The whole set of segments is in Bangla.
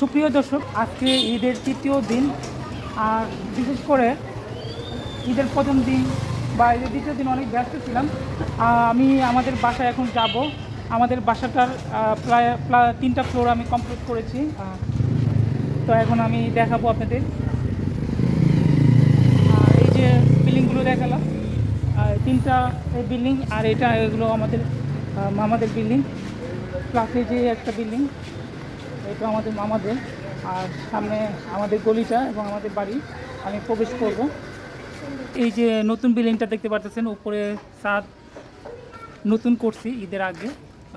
সুপ্রিয় দর্শক, আজকে ঈদের তৃতীয় দিন, আর বিশেষ করে ঈদের প্রথম দিন বা ঈদের দ্বিতীয় দিন অনেক ব্যস্ত ছিলাম। আমি আমাদের বাসায় এখন যাব। আমাদের বাসাটার প্রায় প্রায় তিনটা ফ্লোর আমি কমপ্লিট করেছি। তো এখন আমি দেখাবো আপনাদের। এই যে বিল্ডিংগুলো দেখালাম। তিনটা বিল্ডিং আর এটা এগুলো আমাদের মামাদের বিল্ডিং প্লাস যে একটা বিল্ডিং এটা আমাদের মামাদের। আর সামনে আমাদের গলিটা এবং আমাদের বাড়ি আমি প্রবেশ করব। এই যে নতুন বিল্ডিংটা দেখতে পাচ্ছেন উপরে ছাদ। নতুন করছি ঈদের আগে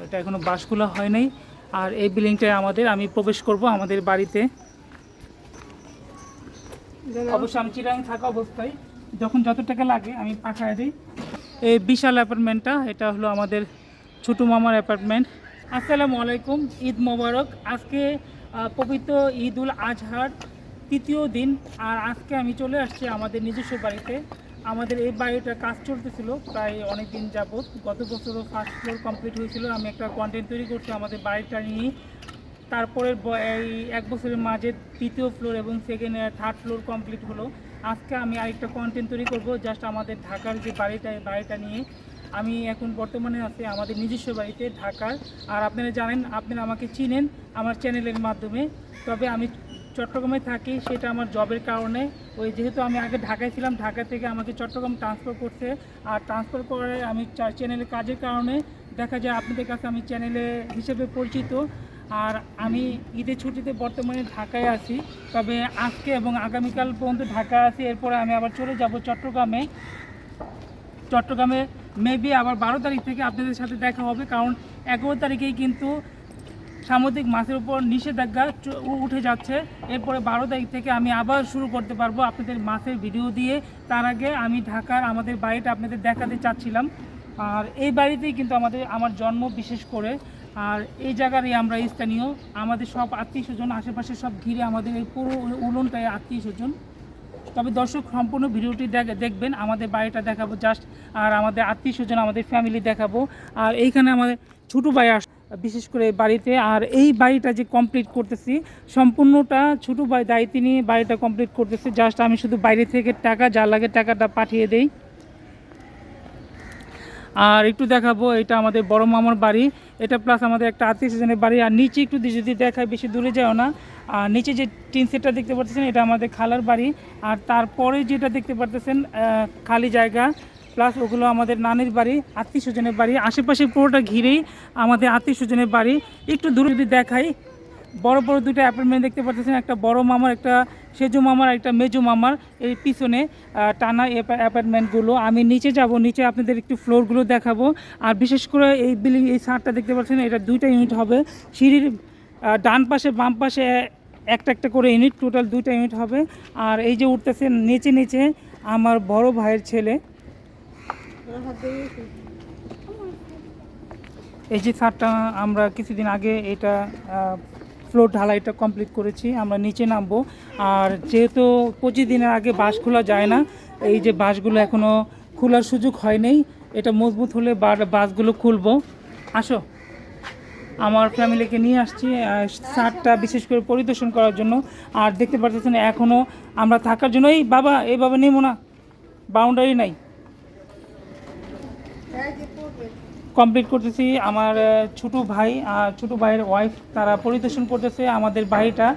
এটা এখনও বাস খোলা হয় নাই। আর এই বিল্ডিংটায় আমাদের আমি প্রবেশ করব আমাদের বাড়িতে। অবশ্য আমি চিরাং থাকা অবস্থায়। যখন যত টাকা লাগে, আমি পাঠায় দিই। এই বিশাল অ্যাপার্টমেন্টটা, এটা হলো আমাদের ছোটো মামার অ্যাপার্টমেন্ট। আসসালামু আলাইকুম, ঈদ মোবারক। আজকে পবিত্র ঈদ উল আজহার তৃতীয় দিন, আর আজকে আমি চলে আসছি আমাদের নিজস্ব বাড়িতে। আমাদের এই বাড়িটা কাজ চলতেছিল প্রায় অনেক দিন যাবত গত বছরও ফার্স্ট ফ্লোর কমপ্লিট হয়েছিল। আমি একটা কন্টেন্ট তৈরি করছি আমাদের বাড়িটা নিয়ে। তারপরে এই এক বছরের মাঝে তৃতীয় ফ্লোর এবং সেকেন্ড থার্ড ফ্লোর কমপ্লিট হলো। আজকে আমি আরেকটা কন্টেন্ট তৈরি করব জাস্ট আমাদের ঢাকার যে বাড়িটা বাড়িটা নিয়ে। আমি এখন বর্তমানে আছি আমাদের নিজস্ব বাড়িতে, ঢাকার। আর আপনারা জানেন, আপনারা আমাকে চিনেন আমার চ্যানেলের মাধ্যমে। তবে আমি চট্টগ্রামে থাকি, সেটা আমার জবের কারণে। ওই যেহেতু আমি আগে ঢাকায় ছিলাম, ঢাকা থেকে আমাকে চট্টগ্রাম ট্রান্সফার করছে। আর ট্রান্সফার করে আমি চ্যানেলের কাজের কারণে দেখা যায় আপনাদের কাছে আমি চ্যানেলে হিসেবে পরিচিত। আর আমি ঈদের ছুটিতে বর্তমানে ঢাকায় আছি। তবে আজকে এবং আগামীকাল পর্যন্ত ঢাকা আছি। এরপরে আমি আবার চলে যাব চট্টগ্রামে। চট্টগ্রামে মেবি আবার বারো তারিখ থেকে আপনাদের সাথে দেখা হবে। কারণ এগারো তারিখেই কিন্তু সামুদ্রিক মাছের উপর নিষেধাজ্ঞা উঠে যাচ্ছে। এরপরে বারো তারিখ থেকে আমি আবার শুরু করতে পারব আপনাদের মাছের ভিডিও দিয়ে। তার আগে আমি ঢাকার আমাদের বাড়িটা আপনাদের দেখাতে চাচ্ছিলাম। আর এই বাড়িতেই কিন্তু আমাদের, আমার জন্ম বিশেষ করে। আর এই জায়গারই আমরা স্থানীয়। আমাদের সব আত্মীয় স্বজন, আশেপাশে সব ঘিরে আমাদের এই পুরো উলনটাই আত্মীয় স্বজন। তবে দর্শক, সম্পূর্ণ ভিডিওটি দেখ- দেখবেন। আমাদের বাড়িটা দেখাবো জাস্ট আর আমাদের আত্মীয় স্বজন, আমাদের ফ্যামিলি দেখাবো। আর এইখানে আমাদের ছোটো ভাই আস বিশেষ করে বাড়িতে। আর এই বাড়িটা যে কমপ্লিট করতেছি, সম্পূর্ণটা ছোটো ভাই দায়িত্ব নিয়ে বাড়িটা কমপ্লিট করতেছি। জাস্ট আমি শুধু বাইরে থেকে টাকা যা লাগে টাকাটা পাঠিয়ে দেই। আর একটু দেখাবো, এটা আমাদের বড় মামার বাড়ি। এটা প্লাস আমাদের একটা আত্মীয় স্বজনের বাড়ি। আর নিচে একটু যদি দেখায়, বেশি দূরে যাও না। আর নিচে যে টিন সেটটা দেখতে পাচ্ছেন এটা আমাদের খালার বাড়ি। আর তারপরে যেটা দেখতে পারতেছেন খালি জায়গা। প্লাস ওগুলো আমাদের নানির বাড়ি, আত্মীয় স্বজনের বাড়ি। আশেপাশে পুরোটা ঘিরেই আমাদের আত্মীয় স্বজনের বাড়ি। একটু দূরে যদি দেখাই বড় বড় দুটো অ্যাপার্টমেন্ট দেখতে পাচ্ছেন, একটা বড় মামার, একটা সেজু মামার একটা মেজু মামার এই পিছনে টানা অ্যাপা- অ্যাপার্টমেন্টগুলো আমি নিচে যাব, নিচে আপনাদের একটু ফ্লোরগুলো দেখাবো। আর বিশেষ করে এই বিল্ডিং এই ছাদটা দেখতে পাচ্ছেন, এটা দুইটা ইউনিট হবে। সিঁড়ির ডান পাশে, বাম পাশে একটা একটা করে ইউনিট টোটাল দুইটা ইউনিট হবে। আর এই যে উঠতেছে নিচে নিচে আমার বড় ভাইয়ের ছেলে। এই যে ছাদটা আমরা কিছুদিন আগে এটা ফ্লোর ঢালাইটা কমপ্লিট করেছি, আমরা নিচে নামবো। আর যেহেতু পঁচিশ দিনের আগে বাস খোলা যায় না, এই যে বাসগুলো এখনও খোলার সুযোগ হয়নি এটা মজবুত হলে বাসগুলো খুলবো। আসো। আমার ফ্যামিলিকে নিয়ে আসছি ছাদটা বিশেষ করে পরিদর্শন করার জন্য। আর দেখতে পাচ্ছেন এখনও আমরা থাকার জন্য, এই বাবা এইভাবে নেব না। বাউন্ডারি নাই। কমপ্লিট করতেছি। আমার ছোটো ভাই আর ছোটো ভাইয়ের ওয়াইফ তারা পরিদর্শন করতেছে আমাদের বাড়িটা।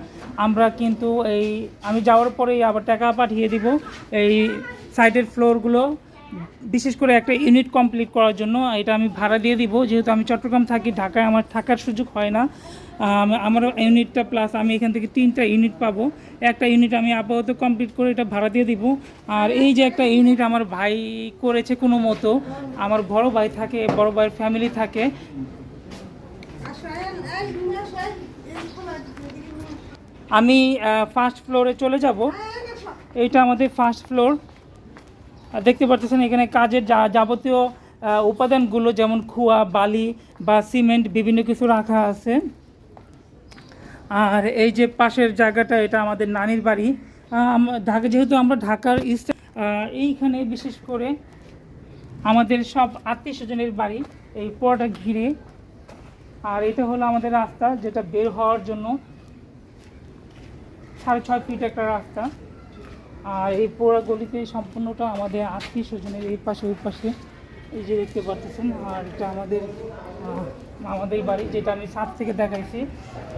আমরা কিন্তু এই, আমি যাওয়ার পরেই আবার টাকা পাঠিয়ে দিব এই সাইডের ফ্লোরগুলো বিশেষ করে একটা ইউনিট কমপ্লিট করার জন্য এটা আমি ভাড়া দিয়ে দিব যেহেতু আমি চট্টগ্রাম থাকি ঢাকায় আমার থাকার সুযোগ হয় না আম, আমার ইউনিটটা প্লাস আমি এখান থেকে তিনটা ইউনিট পাবো একটা ইউনিট আমি আপাতত কমপ্লিট করে এটা ভাড়া দিয়ে দিব আর এই যে একটা ইউনিট আমার ভাই করেছে কোনো মতো আমার বড় ভাই থাকে বড় ভাইয়ের ফ্যামিলি থাকে আমি ফার্স্ট ফ্লোরে চলে যাব এইটা আমাদের ফার্স্ট ফ্লোর দেখতে পাচ্ছেন এখানে কাজের যা যাবতীয় উপাদানগুলো যেমন খোয়া, বালি বা সিমেন্ট, বিভিন্ন কিছু রাখা আছে। আর এই যে পাশের জায়গাটা, এটা আমাদের নানির বাড়ি। ঢাকা, যেহেতু আমরা ঢাকার ইস্ট এইখানে বিশেষ করে আমাদের সব আত্মীয় স্বজনের বাড়ি, এই পুরোটা ঘিরে। আর এটা হলো আমাদের রাস্তা, যেটা বের হওয়ার জন্য সাড়ে ছয় ফিট একটা রাস্তা। আর এই পোড়া গলিতে সম্পূর্ণটা আমাদের আত্মীয় স্বজনের এই পাশে, ওই পাশে। এই যে দেখতে পাচ্ছেন আর এটা আমাদের আমাদের বাড়ি, যেটা আমি সাত থেকে দেখাইছি।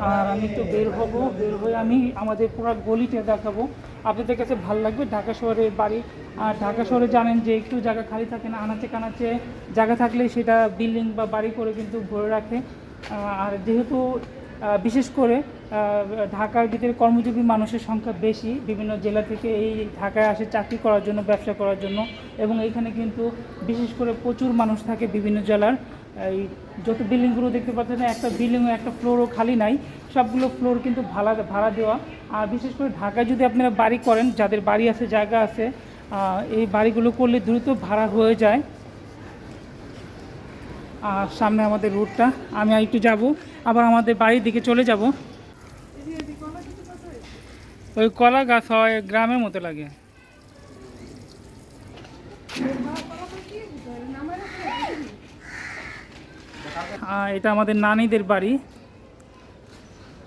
আর আমি একটু বের হব, বের হয়ে আমি আমাদের পুরো গলিটা দেখাবো। আপনাদের কাছে ভালো লাগবে, ঢাকা শহরের বাড়ি। আর ঢাকা শহরে জানেন যে একটু জায়গা খালি থাকে না, আনাচে কানাচে জায়গা থাকলে সেটা বিল্ডিং বা বাড়ি করে কিন্তু ভরে রাখে। আর যেহেতু বিশেষ করে ঢাকার ভিতরে কর্মজীবী মানুষের সংখ্যা বেশি, বিভিন্ন জেলা থেকে এই ঢাকায় আসে চাকরি করার জন্য, ব্যবসা করার জন্য, এবং এইখানে কিন্তু বিশেষ করে প্রচুর মানুষ থাকে বিভিন্ন জেলার। এই যত বিল্ডিংগুলো দেখতে পাচ্ছেন, একটা বিল্ডিংও, একটা ফ্লোরও খালি নাই, সবগুলো ফ্লোর কিন্তু ভাড়া ভাড়া দেওয়া। আর বিশেষ করে ঢাকায় যদি আপনারা বাড়ি করেন, যাদের বাড়ি আছে, জায়গা আছে এই বাড়িগুলো করলে দ্রুত ভাড়া হয়ে যায়। আর সামনে আমাদের রুটটা আমি একটু যাব, আবার আমাদের বাড়ির দিকে চলে যাব। ওই কলা গাছ হয়, গ্রামের মতো লাগে। আর এটা আমাদের নানিদের বাড়ি।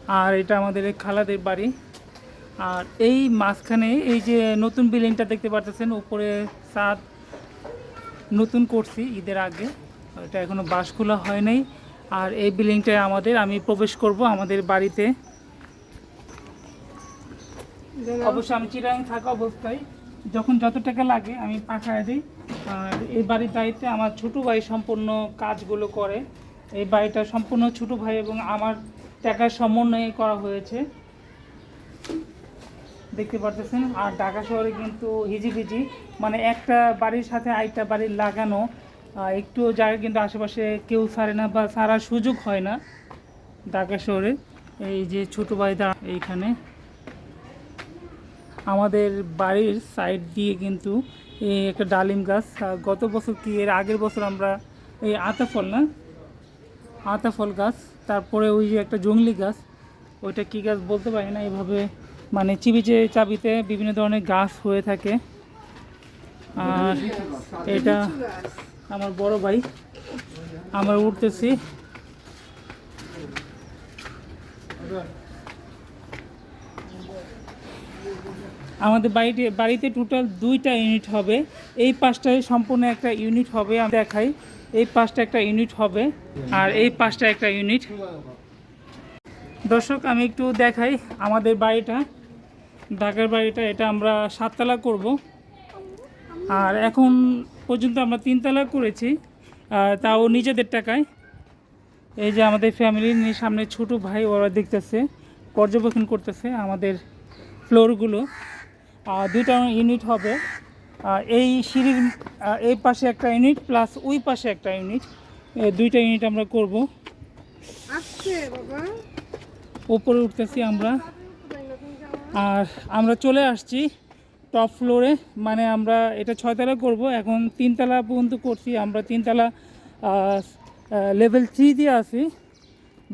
আর এটা আমাদের খালাদের বাড়ি। আর এই মাঝখানে, এই যে নতুন বিল্ডিংটা দেখতে পাচ্ছেন উপরে ছাদ। নতুন করছি ঈদের আগে। এটা এখনও বাস খোলা হয় নাই। আর এই বিল্ডিংটায় আমাদের, আমি প্রবেশ করব আমাদের বাড়িতে। অবশ্য আমি চিরাং থাকা অবস্থায়, যখন যত টাকা লাগে আমি পাঠায় দিই। আর এই বাড়ির দায়িত্বে আমার ছোট ভাই সম্পূর্ণ কাজগুলো করে। এই বাড়িটা সম্পূর্ণ ছোট ভাই এবং আমার টাকার সমন্বয়ে করা হয়েছে। দেখতে পারতেছেন? আর ঢাকা শহরে কিন্তু হিজিবিজি মানে একটা বাড়ির সাথে আরেকটা বাড়ির লাগানো একটু জায়গা কিন্তু আশেপাশে কেউ ছাড়ে না বা ছাড়ার সুযোগ হয় না ঢাকা শহরে এই যে ছোটো ভাইদা এইখানে। আমাদের বাড়ির সাইড দিয়ে কিন্তু এই একটা ডালিম গাছ। গত বছর কি এর আগের বছর আমরা এই আতা ফল না? আতা ফল গাছ তারপরে ওই যে একটা জংলি গাছ। ওইটা কী গাছ বলতে পারি না এইভাবে। মানে চিবিচে চাবিতে বিভিন্ন ধরনের গাছ হয়ে থাকে। আর এটা আমার বড় ভাই, আমরা উঠতেছি। আমাদের বাড়িতে বাড়িতে টোটাল দুইটা ইউনিট হবে। এই পাঁচটায় সম্পূর্ণ একটা ইউনিট হবে, আমি দেখাই। এই পাঁচটা একটা ইউনিট হবে আর এই পাঁচটা একটা ইউনিট দর্শক, আমি একটু দেখাই আমাদের বাড়িটা। ঢাকার বাড়িটা, এটা আমরা সাততলা করব। আর এখন পর্যন্ত আমরা তিনতলা করেছি তাও নিজেদের টাকায়। এই যে আমাদের ফ্যামিলির সামনে ছোট ভাই ওরা দেখতেছে পর্যবেক্ষণ করতেছে আমাদের ফ্লোরগুলো আর দুইটা ইউনিট হবে। এই সিঁড়ির এই পাশে একটা ইউনিট প্লাস ওই পাশে একটা ইউনিট দুইটা ইউনিট আমরা করব। ওপরে উঠতেছি আমরা। আর আমরা চলে আসছি। টপ ফ্লোরে মানে আমরা এটা ছয়তলা করব, এখন তিনতলা পর্যন্ত করছি, আমরা তিনতলা লেভেল থ্রি দিয়ে আছি,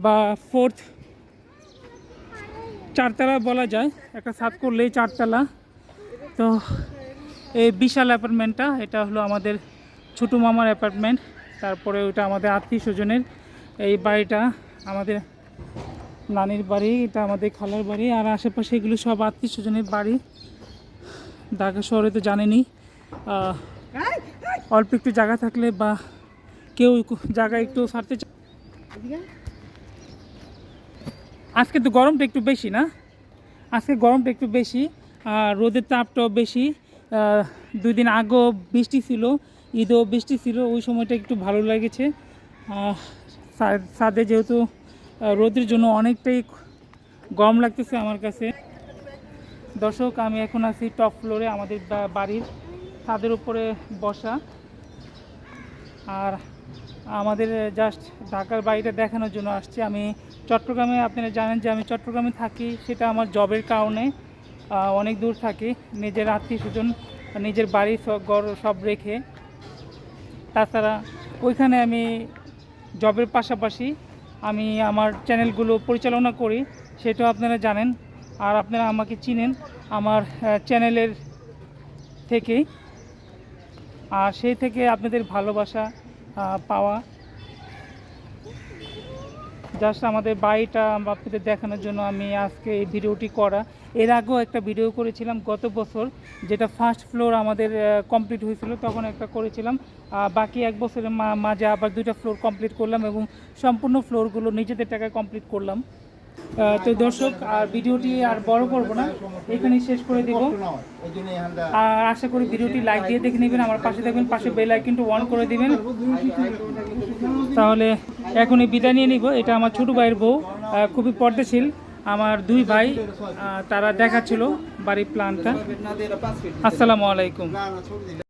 বা ফোর্থ চারতলা বলা যায়, একটা ছাদ করলেই চারতলা। তো এই বিশাল অ্যাপার্টমেন্টটা, এটা হলো আমাদের ছোটো মামার অ্যাপার্টমেন্ট, তারপরে ওটা আমাদের আত্মীয় স্বজনের এই বাড়িটা, আমাদের নানির বাড়ি, এটা আমাদের খালার বাড়ি, আর আশেপাশে এগুলো সব আত্মীয় স্বজনের বাড়ি। ঢাকা শহরে তো জানেনই আহ, অল্প একটু জায়গা থাকলে বা কেউ জায়গা একটু চা- আজকে তো গরমটা একটু বেশি না? আজকে গরমটা একটু বেশি আর রোদের তাপটাও বেশি দুই দিন আগেও বৃষ্টি ছিল ঈদেও বৃষ্টি ছিল ওই সময়টা একটু ভালো লেগেছে। আহ, সা- ছাদে যেহেতু রোদের জন্য অনেকটাই গরম লাগতেছে আমার কাছে। দর্শক, আমি এখন আছি টপ ফ্লোরে আমাদের বাড়ির ছাদের উপরে বসা। আর আমাদের জাস্ট ঢাকার বাড়িটা দেখানোর জন্য আসছি। আমি চট্টগ্রামে, আপনারা জানেন যে আমি চট্টগ্রামে থাকি, সেটা আমার জবের কারণে অনেক দূর থাকি। নিজের আত্মীয় স্বজন, নিজের বাড়ি ঘর সব রেখে। তাছাড়া ওইখানে আমি জবের পাশাপাশি আমি আমার চ্যানেলগুলো পরিচালনা করি, সেটাও আপনারা জানেন। আর আপনারা আমাকে চিনেন আমার চ্যানেলের থেকেই। আর সেই থেকে আপনাদের ভালোবাসা পাওয়া। জাস্ট আমাদের বাড়িটা আপনাদের দেখানোর জন্য আমি আজকে এই ভিডিওটি করা। এর আগেও একটা ভিডিও করেছিলাম গত বছর, যেটা ফার্স্ট ফ্লোর আমাদের কমপ্লিট হয়েছিল, তখন একটা করেছিলাম। বাকি এক বছরের মাঝে আবার দুইটা ফ্লোর কমপ্লিট করলাম এবং সম্পূর্ণ ফ্লোরগুলো নিজেদের টাকায় কমপ্লিট করলাম। তো দর্শক, আর ভিডিওটি আর বড় করব না, এখানেই শেষ করে দেবো। আর আশা করি ভিডিওটি লাইক দিয়ে দেখে নেবেন, আমার পাশে দেখবেন পাশে বেল আইকনটি অন করে দেবেন। তাহলে এখনই বিদায় নিয়ে নিব, এটা আমার ছোট ভাইয়ের বউ খুবই পর্দাশীল, আমার দুই ভাই তারা দেখাচ্ছিল বাড়ির প্ল্যানটা আসসালামু আলাইকুম।